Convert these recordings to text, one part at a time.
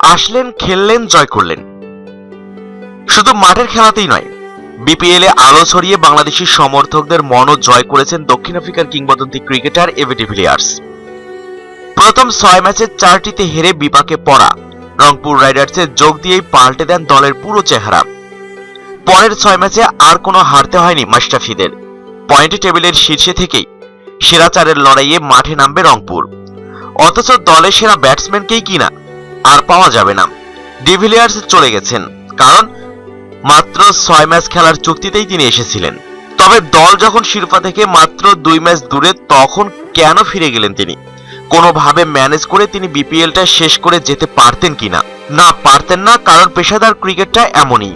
আসলেন, খেললেন, জয় করলেন। শুধু মাঠের খেলাতেই নয় বিপিএল এ আলো ছড়িয়ে বাংলাদেশি সমর্থকদের মনও জয় করেছেন দক্ষিণ আফ্রিকার কিংবদন্তি ক্রিকেটার এভি ডিভিলিয়ার্স প্রথম ছয় ম্যাচে চারটিতে হেরে বিপাকে পড়া রংপুর রাইডার্সে যোগ দিয়েই পাল্টে দেন দলের পুরো চেহারা। পরের ছয় ম্যাচে আর কোনো হারতে হয়নি মাস্টাফিদের পয়েন্ট টেবিলের শীর্ষে থেকেই সেরা চারের লড়াইয়ে মাঠে নামবে রংপুর। অথচ দলের সেরা ব্যাটসম্যানকেই কিনা আর পাওয়া যাবে না। ডিভিলিয়ার্স চলে গেছেন, কারণ মাত্র ছয় ম্যাচ খেলার চুক্তিতেই তিনি এসেছিলেন। তবে দল যখন শিরোপা থেকে মাত্র দুই ম্যাচ দূরে, তখন কেন ফিরে গেলেন তিনি? কোনোভাবে ম্যানেজ করে তিনি বিপিএলটা শেষ করে যেতে পারতেন কিনা? না, পারতেন না, কারণ পেশাদার ক্রিকেটটা এমনই।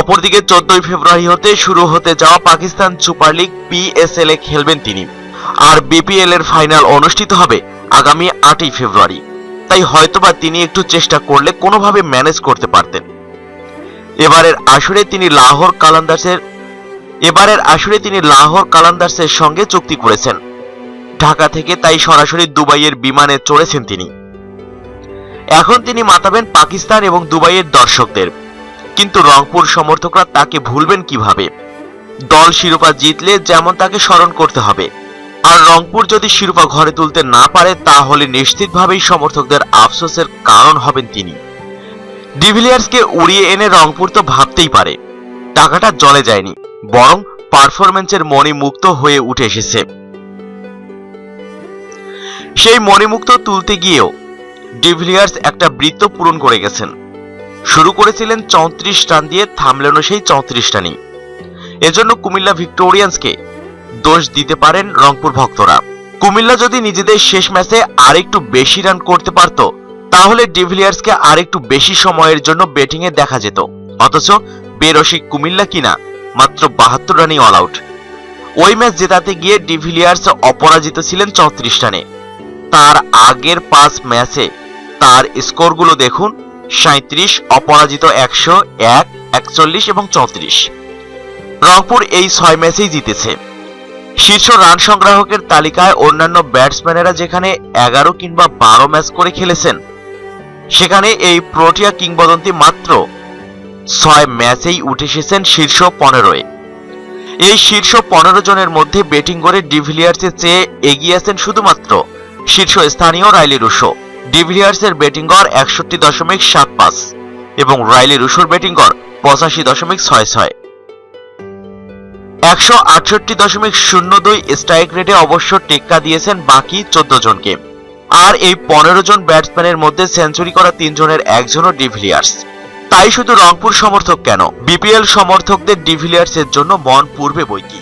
অপরদিকে চোদ্দই ফেব্রুয়ারি হতে শুরু হতে যাওয়া পাকিস্তান সুপার লিগ পিএসএল এ খেলবেন তিনি। আর বিপিএল এর ফাইনাল অনুষ্ঠিত হবে আগামী আটই ফেব্রুয়ারি। তাই হয়তোবা তিনি একটু চেষ্টা করলে কোনোভাবে ম্যানেজ করতে পারতেন। এবারের আসরে তিনি লাহোর কালান্দার্সের এবারের আসরে তিনি লাহোর কালান্দার্সের সঙ্গে চুক্তি করেছেন। ঢাকা থেকে তাই সরাসরি দুবাইয়ের বিমানে চড়েছেন তিনি। এখন তিনি মাতাবেন পাকিস্তান এবং দুবাইয়ের দর্শকদের। কিন্তু রংপুর সমর্থকরা তাকে ভুলবেন কীভাবে? দল শিরোপা জিতলে যেমন তাকে স্মরণ করতে হবে। আর রংপুর যদি শিরোপা ঘরে তুলতে না পারে, তাহলে নিশ্চিতভাবেই সমর্থকদের আফসোসের কারণ হবেন তিনি। ডিভিলিয়ার্সকে উড়িয়ে এনে রংপুর তো ভাবতেই পারে। টাকাটা জলে যায়নি, বরং পারফরমেন্সের মণিমুক্ত হয়ে উঠে এসেছে। সেই মণিমুক্ত তুলতে গিয়েও ডিভিলিয়ার্স একটা বৃত্ত পূরণ করে গেছেন। শুরু করেছিলেন চৌত্রিশ রান দিয়ে, থামলেনও সেই চৌত্রিশ রানই। এজন্য কুমিল্লা ভিক্টোরিয়ান্সকে দোষ দিতে পারেন রংপুর ভক্তরা। কুমিল্লা যদি নিজেদের শেষ ম্যাচে আরেকটু বেশি রান করতে পারত, তাহলে ডিভিলিয়ার্সকে আরেকটু বেশি সময়ের জন্য ব্যাটিংয়ে দেখা যেত। অথচ বেরসিক কুমিল্লা কিনা, মাত্র বাহাত্তর রানই অল আউট ওই ম্যাচ জেতাতে গিয়ে ডিভিলিয়ার্স অপরাজিত ছিলেন চৌত্রিশ রানে। তার আগের পাঁচ ম্যাচে তার স্কোরগুলো দেখুন সাঁত্রিশ অপরাজিত একশো, এক, একচল্লিশ এবং চৌত্রিশ। রংপুর এই ছয় ম্যাচেই জিতেছে। শীর্ষ রান সংগ্রাহকের তালিকায় অন্যান্য ব্যাটসম্যানেরা যেখানে এগারো কিংবা বারো ম্যাচ করে খেলেছেন, সেখানে এই প্রোটিয়া কিংবদন্তি মাত্র ছয় ম্যাচেই উঠে এসেছেন শীর্ষ পনেরোয়। এই শীর্ষ পনেরো জনের মধ্যে ব্যাটিং করে ডিভিলিয়ার্সের চেয়ে এগিয়ে আছেন শুধুমাত্র শীর্ষ স্থানীয় রাইলি রুশো ডিভিলিয়ার্সের ব্যাটিং গড় একষট্টি দশমিক সাত পাঁচ এবং রাইলি রুশোর ব্যাটিং গড় পঁচাশি দশমিক ছয় ছয়। একশো আটষট্টি দশমিক শূন্য দুই স্ট্রাইক রেটে অবশ্য টেক্কা দিয়েছেন বাকি চোদ্দ জনকে। আর এই পনেরো জন ব্যাটসম্যানের মধ্যে সেঞ্চুরি করা তিনজনের একজনও ডিভিলিয়ার্স তাই শুধু রংপুর সমর্থক কেন? বিপিএল সমর্থকদের ডিভিলিয়ার্সের জন্য মন পূর্বে বইকি